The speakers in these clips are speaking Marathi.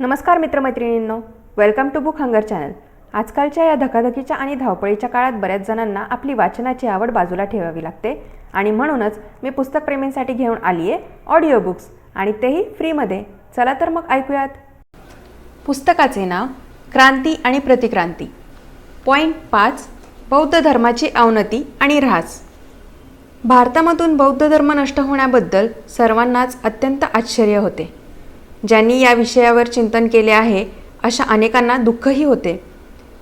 नमस्कार मित्रमैत्रिणींनो welcome to Book Hunger channel आजकालच्या या धकाधकीच्या आणि धावपळीच्या काळात बऱ्याच जणांना आपली वाचनाची आवड बाजूला ठेवावी लागते आणि म्हणूनच मी पुस्तकप्रेमींसाठी घेऊन आली आहे ऑडिओ बुक्स आणि तेही फ्रीमध्ये चला तर मग ऐकूयात. पुस्तकाचे नाव क्रांती आणि प्रतिक्रांती. पॉईंट पाच बौद्ध धर्माची अवनती आणि ऱ्हास भारतामधून बौद्ध धर्म नष्ट होण्याबद्दल सर्वांनाच अत्यंत आश्चर्य होते. ज्यांनी या विषयावर चिंतन केले आहे अशा अनेकांना दुःखही होते.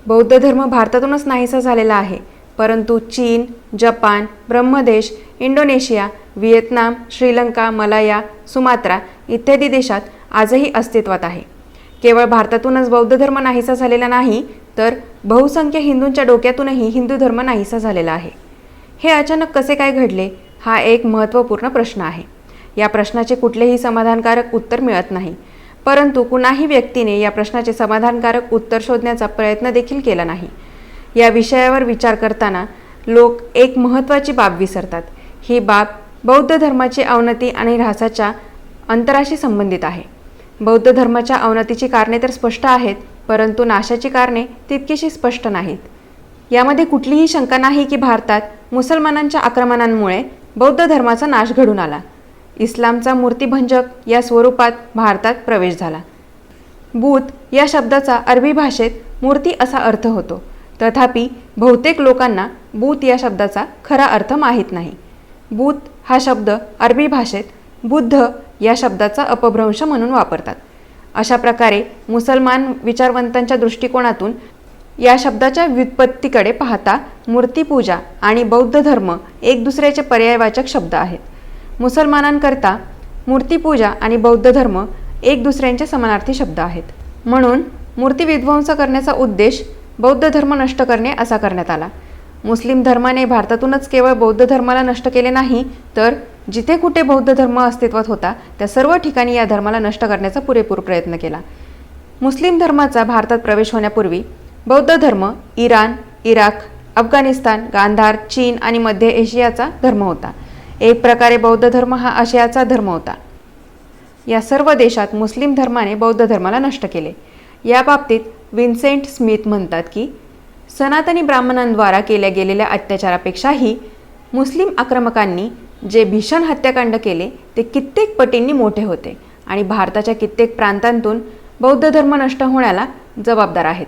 बौद्ध धर्म भारतातूनच नाहीसा झालेला आहे परंतु चीन Japan Brahmadesh Indonesia Vietnam Sri Lanka Malaya Sumatra इत्यादी देशात आजही अस्तित्वात आहे. केवळ भारतातूनच बौद्ध धर्म नाहीसा झालेला नाही तर बहुसंख्य हिंदूंच्या डोक्यातूनही हिंदू धर्म नाहीसा झालेला आहे. हे अचानक कसे काय घडले हा एक महत्त्वपूर्ण प्रश्न आहे. या प्रश्नाचे कुठलेही समाधानकारक उत्तर मिळत नाही. परंतु कुणाही व्यक्तीने या प्रश्नाचे समाधानकारक उत्तर शोधण्याचा प्रयत्न देखील केला नाही. या विषयावर विचार करताना लोक एक महत्त्वाची बाब विसरतात. ही बाब बौद्ध धर्माची अवनती आणि ऱ्हासाच्या अंतराशी संबंधित आहे. बौद्ध धर्माच्या अवनतीची कारणे तर स्पष्ट आहेत परंतु नाशाची कारणे तितकीशी स्पष्ट नाहीत. यामध्ये कुठलीही शंका नाही की भारतात मुसलमानांच्या आक्रमणांमुळे बौद्ध धर्माचा नाश घडून आला. इस्लामचा मूर्तिभंजक या स्वरूपात भारतात प्रवेश झाला. बूत या शब्दाचा अरबी भाषेत मूर्ती असा अर्थ होतो. तथापि बहुतेक लोकांना बूत या शब्दाचा खरा अर्थ माहीत नाही. बूत हा शब्द अरबी भाषेत बुद्ध या शब्दाचा अपभ्रंश म्हणून वापरतात. अशा प्रकारे मुसलमान विचारवंतांच्या दृष्टिकोनातून या शब्दाच्या व्युत्पत्तीकडे पाहता मूर्तीपूजा आणि बौद्ध धर्म एक दुसऱ्याचे पर्यायवाचक शब्द आहेत. मुसलमानांकरता मूर्तीपूजा आणि बौद्ध धर्म एक दुसऱ्यांचे समानार्थी शब्द आहेत. म्हणून मूर्ती विध्वंस करण्याचा उद्देश बौद्ध धर्म नष्ट करणे असा करण्यात आला. मुस्लिम धर्माने भारतातूनच केवळ बौद्ध धर्माला नष्ट केले नाही तर जिथे कुठे बौद्ध धर्म अस्तित्वात होता त्या सर्व ठिकाणी या धर्माला नष्ट करण्याचा पुरेपूर प्रयत्न केला. मुस्लिम धर्माचा भारतात प्रवेश होण्यापूर्वी बौद्ध धर्म इराण इराक अफगाणिस्तान गांधार चीन आणि मध्य एशियाचा धर्म होता. एक प्रकारे बौद्ध धर्म हा आशियाचा धर्म होता. या सर्व देशात मुस्लिम धर्माने बौद्ध धर्माला नष्ट केले. या बाबतीत विन्सेंट स्मिथ म्हणतात की सनातनी ब्राह्मणांद्वारा केल्या गेलेल्या अत्याचारापेक्षाही मुस्लिम आक्रमकांनी जे भीषण हत्याकांड केले ते कित्येक पटींनी मोठे होते आणि भारताच्या कित्येक प्रांतांतून बौद्ध धर्म नष्ट होण्याला जबाबदार आहेत.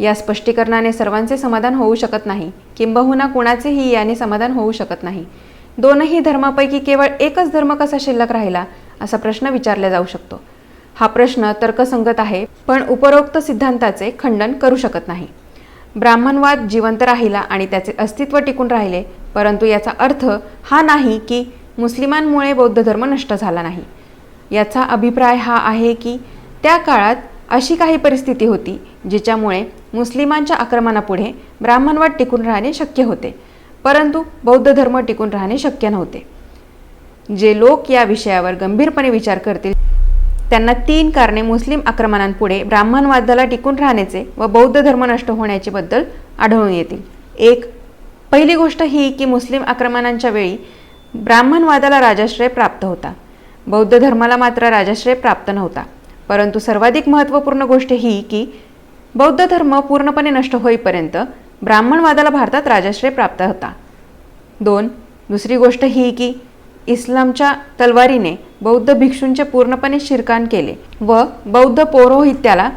या स्पष्टीकरणाने सर्वांचे समाधान होऊ शकत नाही. किंबहुना कुणाचेही याने समाधान होऊ शकत नाही. दोनही धर्मापैकी केवळ एकच धर्म कसा शिल्लक राहिला असा प्रश्न विचारला जाऊ शकतो. हा प्रश्न तर्कसंगत आहे पण उपरोक्त सिद्धांताचे खंडन करू शकत नाही. ब्राह्मणवाद जिवंत राहिला आणि त्याचे अस्तित्व टिकून राहिले परंतु याचा अर्थ हा नाही की मुस्लिमांमुळे बौद्ध धर्म नष्ट झाला नाही. याचा अभिप्राय हा आहे की त्या काळात अशी काही परिस्थिती होती जिच्यामुळे मुस्लिमांच्या आक्रमणापुढे ब्राह्मणवाद टिकून राहणे शक्य होते. परंतु बौद्ध धर्म टिकून राहणे शक्य नव्हते. जे लोक या विषयावर गंभीरपणे विचार करतील त्यांना तीन कारणे मुस्लिम आक्रमणांपुढे ब्राह्मणवादाला टिकून राहण्याचे व बौद्ध धर्म नष्ट होण्याचे बद्दल आढळून येतील. एक पहिली गोष्ट ही की मुस्लिम आक्रमणांच्या वेळी ब्राह्मणवादाला राजाश्रय प्राप्त होता. बौद्ध धर्माला मात्र राजाश्रय प्राप्त नव्हता. परंतु सर्वाधिक महत्त्वपूर्ण गोष्ट ही की बौद्ध धर्म पूर्णपणे नष्ट होईपर्यंत ब्राह्मणवादाला भारतात राजाश्रय प्राप्त होता. दोन दुसरी गोष्ट ही की इस्लामच्या तलवारीने बौद्ध भिक्षूंचे पूर्णपणे शिरकान केले व बौद्ध पौरोहित्याला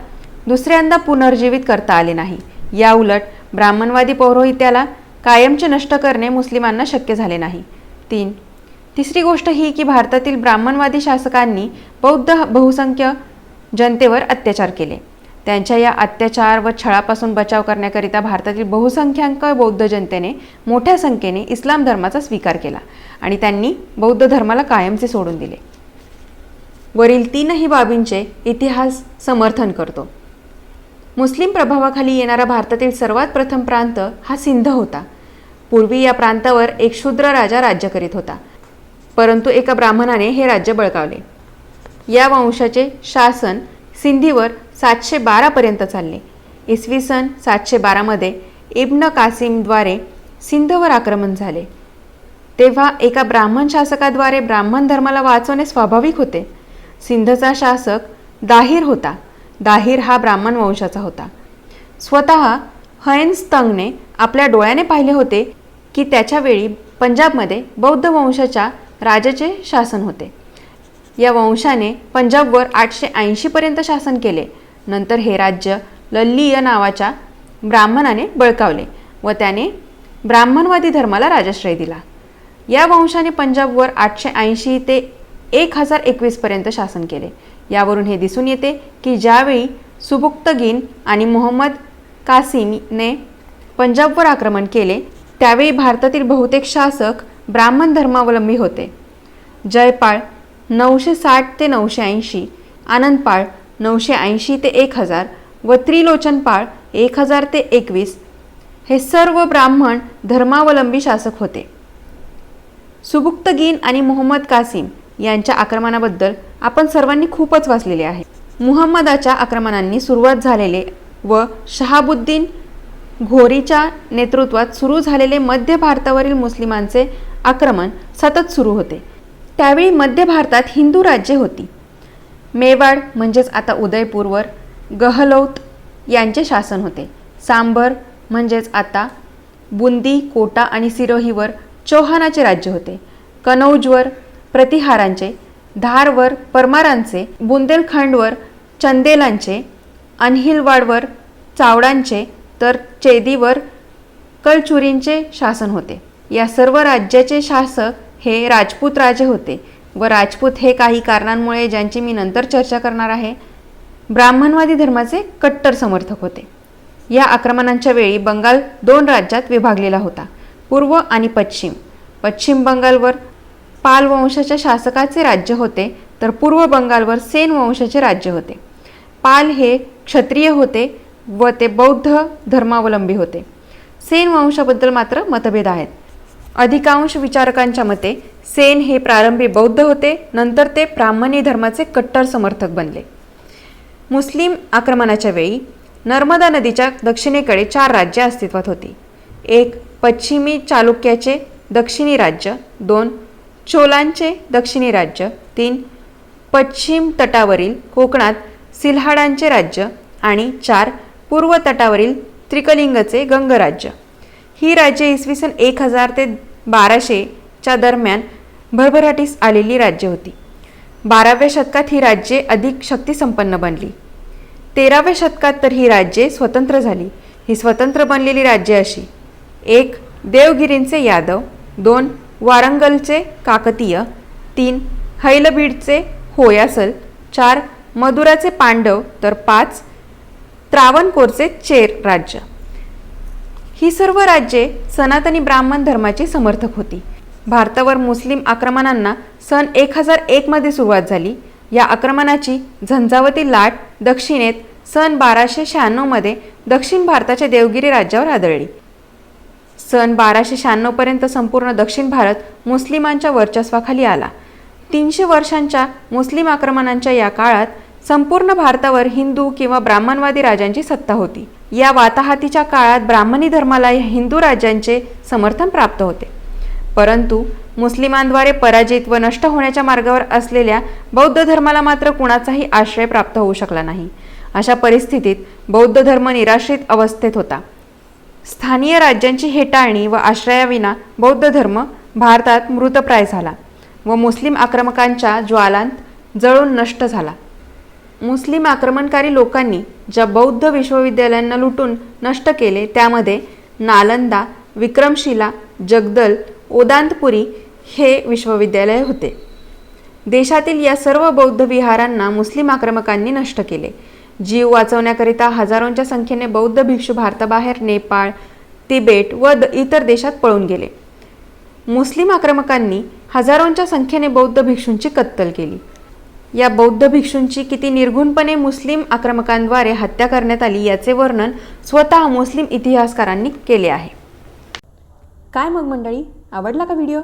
दुसऱ्यांदा पुनर्जीवित करता आले नाही. या उलट ब्राह्मणवादी पौरोहित्याला कायमचे नष्ट करणे मुस्लिमांना शक्य झाले नाही. तीन तिसरी गोष्ट ही की भारतातील ब्राह्मणवादी शासकांनी बौद्ध बहुसंख्य जनतेवर अत्याचार केले. त्यांच्या या अत्याचार व छळापासून बचाव करण्याकरिता भारतातील बहुसंख्याक बौद्ध जनतेने मोठ्या संख्येने इस्लाम धर्माचा स्वीकार केला आणि त्यांनी बौद्ध धर्माला कायमचे सोडून दिले. वरील तीनही बाबींचे इतिहास समर्थन करतो. मुस्लिम प्रभावाखाली येणारा भारतातील सर्वात प्रथम प्रांत हा सिंध होता. पूर्वी या प्रांतावर एक शूद्र राजा राज्य करीत होता. परंतु एका ब्राह्मणाने हे राज्य बळकावले. या वंशाचे शासन सिंधीवर सातशे बारापर्यंत चालले. इसवी सन सातशे बारामध्ये इब्न कासिमद्वारे सिंधवर आक्रमण झाले. तेव्हा एका ब्राह्मण शासकाद्वारे ब्राह्मण धर्माला वाचवणे स्वाभाविक होते. सिंधचा शासक दाहिर होता. दाहिर हा ब्राह्मण वंशाचा होता. स्वतः हयनस्तंगने आपल्या डोळ्याने पाहिले होते की त्याच्यावेळी पंजाबमध्ये बौद्ध वंशाच्या राजाचे शासन होते. या वंशाने पंजाबवर आठशे ऐंशीपर्यंत शासन केले. नंतर हे राज्य लल्लीय नावाच्या ब्राह्मणाने बळकावले व त्याने ब्राह्मणवादी धर्माला राजाश्रय दिला. या वंशाने पंजाबवर आठशे ऐंशी ते एक हजार एकवीसपर्यंत शासन केले. यावरून हे दिसून येते की ज्यावेळी सुबुक्तगीन आणि मोहम्मद कासिमने पंजाबवर आक्रमण केले त्यावेळी भारतातील बहुतेक शासक ब्राह्मण धर्मावलंबी होते. जयपाळ नऊशे साठ ते नऊशे ऐंशी आनंदपाळ नऊशे ऐंशी ते एक हजार व त्रिलोचनपाळ एक हजार ते एकवीस हे सर्व ब्राह्मण धर्मावलंबी शासक होते. सुबुक्तगीन आणि मोहम्मद कासिम यांच्या आक्रमणाबद्दल आपण सर्वांनी खूपच वाचलेले आहे. मुहम्मदाच्या आक्रमणांनी सुरुवात झालेले व शहाबुद्दीन घोरीच्या नेतृत्वात सुरू झालेले मध्य भारतावरील मुस्लिमांचे आक्रमण सतत सुरू होते. त्यावेळी मध्य भारतात हिंदू राज्ये होती. मेवाड म्हणजेच आता उदयपूरवर गहलौत यांचे शासन होते. सांबर म्हणजेच आता बुंदी कोटा आणि सिरोहीवर चौहानाचे राज्य होते. कनौजवर प्रतिहारांचे धारवर परमारांचे बुंदेलखंडवर चंदेलांचे अनहिलवाडवर चावडांचे तर चेदीवर कलचुरींचे शासन होते. या सर्व राज्याचे शासक हे राजपूत राजे होते. व राजपूत हे काही कारणांमुळे ज्यांची मी नंतर चर्चा करणार आहे ब्राह्मणवादी धर्माचे कट्टर समर्थक होते. या आक्रमणांच्या वेळी बंगाल दोन राज्यात विभागलेला होता पूर्व आणि पश्चिम. पश्चिम बंगालवर पाल वंशाच्या शासकाचे राज्य होते तर पूर्व बंगालवर सेन वंशाचे राज्य होते. पाल हे क्षत्रिय होते व ते बौद्ध धर्मावलंबी होते. सेन वंशाबद्दल मात्र मतभेद आहेत. अधिकांश विचारकांच्या मते सेन हे प्रारंभी बौद्ध होते नंतर ते ब्राह्मणी धर्माचे कट्टर समर्थक बनले. मुस्लिम आक्रमणाच्या वेळी नर्मदा नदीच्या दक्षिणेकडे चार राज्ये अस्तित्वात होती. एक पश्चिमी चालुक्याचे दक्षिणी राज्य दोन चोलांचे दक्षिणी राज्य तीन पश्चिम तटावरील कोकणात सिल्हाडांचे राज्य आणि चार पूर्व तटावरील त्रिकलिंगचे गंगराज्य. ही राज्ये इसवी सन एक हजार ते बाराशेच्या दरम्यान भरभराटीस आलेली राज्य होती. बाराव्या शतकात ही राज्ये अधिक शक्तिसंपन्न बनली. तेराव्या शतकात तर ही राज्ये स्वतंत्र झाली. ही स्वतंत्र बनलेली राज्ये अशी. एक देवगिरींचे यादव. दोन वारंगलचे काकतीय. तीन हैलबीडचे होयासल. चार मदुराचे पांडव. तर पाच त्रावणकोरचे चेर राज्य. ही सर्व राज्ये सनातनी ब्राह्मण धर्माची समर्थक होती. भारतावर मुस्लिम आक्रमणांना सन एक हजार एकमध्ये सुरुवात झाली. या आक्रमणाची झंझावती लाट दक्षिणेत सन बाराशे शहाण्णवमध्ये दक्षिण भारताच्या देवगिरी राज्यावर आदळली. सन बाराशे शहाण्णवपर्यंत संपूर्ण दक्षिण भारत मुस्लिमांच्या वर्चस्वाखाली आला. तीनशे वर्षांच्या मुस्लिम आक्रमणांच्या या काळात संपूर्ण भारतावर हिंदू किंवा ब्राह्मणवादी राजांची सत्ता होती. या वाताहातीच्या काळात ब्राह्मणी धर्माला हिंदू राज्यांचे समर्थन प्राप्त होते. परंतु मुस्लिमांद्वारे पराजित व नष्ट होण्याच्या मार्गावर असलेल्या बौद्ध धर्माला मात्र कुणाचाही आश्रय प्राप्त होऊ शकला नाही. अशा परिस्थितीत बौद्ध धर्म निराश्रित अवस्थेत होता. स्थानीय राज्यांची हेटाळणी व आश्रयाविना बौद्ध धर्म भारतात मृतप्राय झाला व मुस्लिम आक्रमकांच्या ज्वालांत जळून नष्ट झाला. मुस्लिम आक्रमणकारी लोकांनी ज्या बौद्ध विश्वविद्यालयांना लुटून नष्ट केले त्यामध्ये नालंदा विक्रमशिला जगदल ओदांतपुरी हे विश्वविद्यालय होते. देशातील या सर्व बौद्ध विहारांना मुस्लिम आक्रमकांनी नष्ट केले. जीव वाचवण्याकरिता हजारोंच्या संख्येने बौद्ध भिक्षू भारताबाहेर नेपाळ तिबेट व द- इतर देशात पळून गेले. मुस्लिम आक्रमकांनी हजारोंच्या संख्येने बौद्ध भिक्षूंची कत्तल केली. या बौद्ध भिक्षूंची किती निर्घुणपणे मुस्लिम आक्रमकांद्वारे हत्या करण्यात आली याचे वर्णन स्वतः मुस्लिम इतिहासकारांनी केले आहे. काय मग मंडळी? आवडला का व्हिडिओ?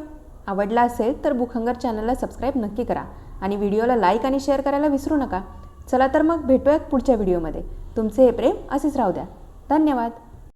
आवडला असेल तर बुखंगर चॅनलला सबस्क्राईब नक्की करा आणि व्हिडिओला लाईक आणि शेअर करायला विसरू नका. चला तर मग भेटूयात पुढच्या व्हिडिओमध्ये. तुमचे हे प्रेम असेच राहू द्या. धन्यवाद.